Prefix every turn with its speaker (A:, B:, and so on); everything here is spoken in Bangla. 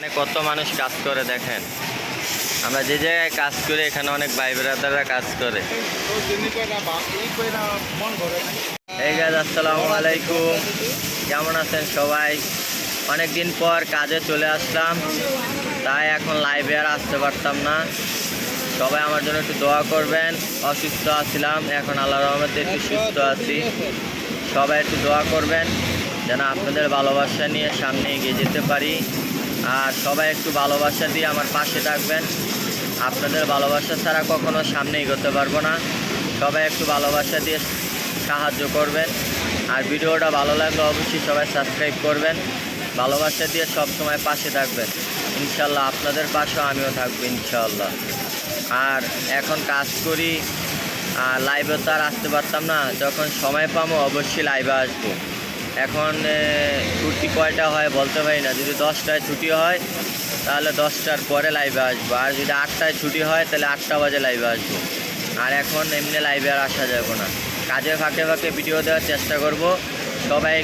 A: এখানে কত মানুষ কাজ করে দেখেন। আমরা যে জায়গায় কাজ করি, এখানে অনেক ভাই ব্রাদাররা কাজ করে। এই গাছ আসসালামু আলাইকুম। কেমন আছেন সবাই? অনেক দিন পর কাজে চলে আসলাম। তাই এখন লাইভে আর আসতে পারতাম না। সবাই আমার জন্য একটু দোয়া করবেন। অসুস্থ আছিলাম, এখন আল্লাহ রহমতে একটু সুস্থ আছি। সবাই একটু দোয়া করবেন, যেন আপনাদের ভালোবাসা নিয়ে সামনে এগিয়ে যেতে পারি। আর সবাই একটু ভালোবাসা দিয়ে আমার পাশে থাকবেন। আপনাদের ভালোবাসা ছাড়া কখনো সামনে এগোতে পারব না। সবাই একটু ভালোবাসা দিয়ে সাহায্য করবেন। আর ভিডিওটা ভালো লাগলে অবশ্যই সবাই সাবস্ক্রাইব করবেন। ভালোবাসা দিয়ে সব সময় পাশে থাকবেন। ইনশাল্লাহ আপনাদের পাশেও আমিও থাকব ইনশাল্লাহ। আর এখন কাজ করি। লাইভে তো আর আসতে পারতাম না। যখন সময় পাবো অবশ্যই লাইভে আসব। এখন ছুটি কয়টা হয় বলতে পারি না। যদি দশটায় ছুটি হয়, তাহলে দশটার পরে লাইভে আসব। আর যদি আটটায় ছুটি হয়, তাহলে আটটা বাজে লাইভে আসব। আর এখন এমনি লাইভে আর আসা যাবে না। কাজে ফাঁকে ফাঁকে ভিডিও দেওয়ার চেষ্টা করব। সবাই